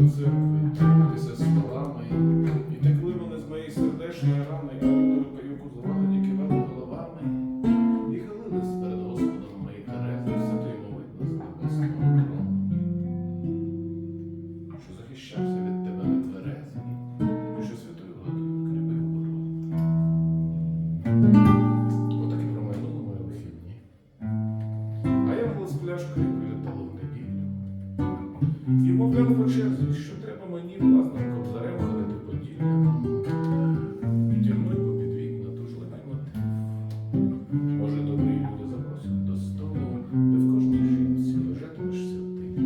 Grüße. І мовляв по черзі, що треба мені власним кобзарем ходити по ділля. І тюрми попід вікна дуже мотив. Може, добрі люди запросять до столу, де в кожній жінці лежатимешся ти,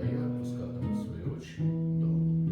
а я пускатиму свої очі дому.